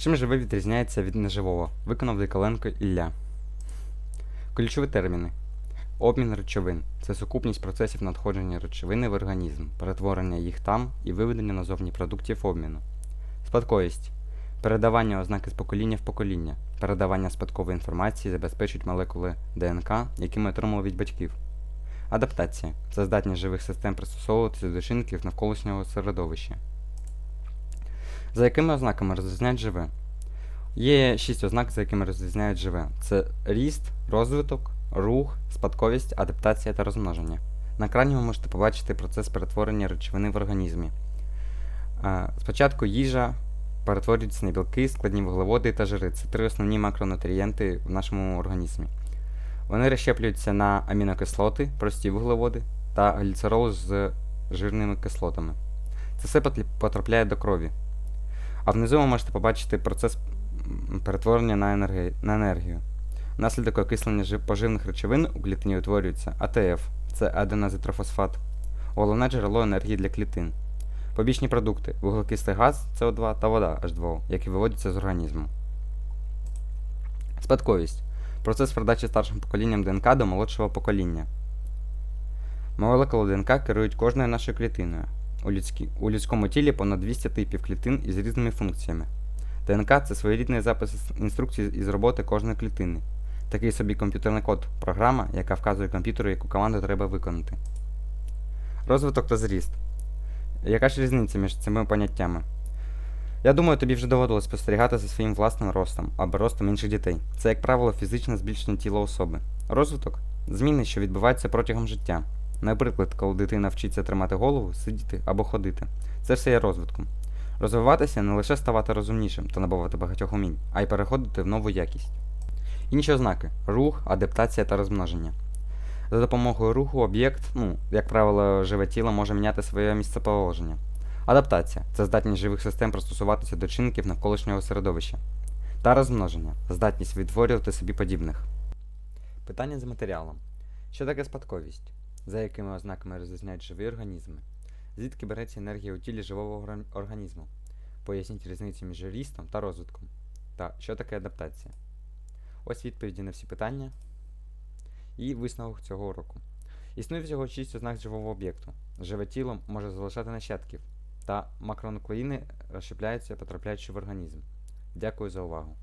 Чим живе відрізняється від неживого? Виконав Дикаленко Ілля. Ключові терміни. Обмін речовин це сукупність процесів надходження речовини в організм, перетворення їх там і виведення назовні продуктів обміну. Спадковість передавання ознаки з покоління в покоління. Передавання спадкової інформації забезпечують молекули ДНК, які ми отримали від батьків. Адаптація це здатність живих систем пристосовуватися до чинників навколишнього середовища. За якими ознаками розрізняють живе? Є шість ознак, за якими розрізняють живе. Це ріст, розвиток, рух, спадковість, адаптація та розмноження. На екрані ви можете побачити процес перетворення речовини в організмі. Е, Спочатку їжа перетворюється на білки, складні вуглеводи та жири. Це три основні макронутрієнти в нашому організмі. Вони розщеплюються на амінокислоти, прості вуглеводи та гліцерол з жирними кислотами. Це все потрапляє до крові. А внизу ви можете побачити процес перетворення на, енерги... на енергію. Внаслідок окислення поживних речовин у клітині утворюється АТФ це аденозитрофосфат, головне джерело енергії для клітин. Побічні продукти вуглекислий газ СО2 та вода H2O, які виводяться з організму. Спадковість процес передачі старшим поколінням ДНК до молодшого покоління. Молекули ДНК керують кожною нашою клітиною. У, людські... у людському тілі понад 200 типів клітин із різними функціями. ДНК це своєрідний запис інструкцій із роботи кожної клітини. Такий собі комп'ютерний код програма, яка вказує комп'ютеру, яку команду треба виконати. Розвиток та зріст. Яка ж різниця між цими поняттями? Я думаю, тобі вже доводилось спостерігати за своїм власним ростом або ростом інших дітей. Це, як правило, фізичне збільшення тіла особи. Розвиток зміни, що відбуваються протягом життя. Наприклад, коли дитина вчиться тримати голову, сидіти або ходити. Це все є розвитком. Розвиватися не лише ставати розумнішим та набувати багатьох умінь, а й переходити в нову якість. Інші ознаки рух, адаптація та розмноження. За допомогою руху об'єкт, ну, як правило, живе тіло може міняти своє місцеположення. Адаптація це здатність живих систем пристосуватися до чинників навколишнього середовища. Та розмноження здатність відтворювати собі подібних. Питання з матеріалом. Що таке спадковість? За якими ознаками розрізняють живі організми? Звідки береться енергія у тілі живого організму? Поясніть різницю між рістом та розвитком. Та що таке адаптація? Ось відповіді на всі питання і висновок цього уроку. Існує всього 6 ознак живого об'єкту. Живе тіло може залишати нащадків, та макронуклеїни розщепляються, потрапляючи в організм. Дякую за увагу.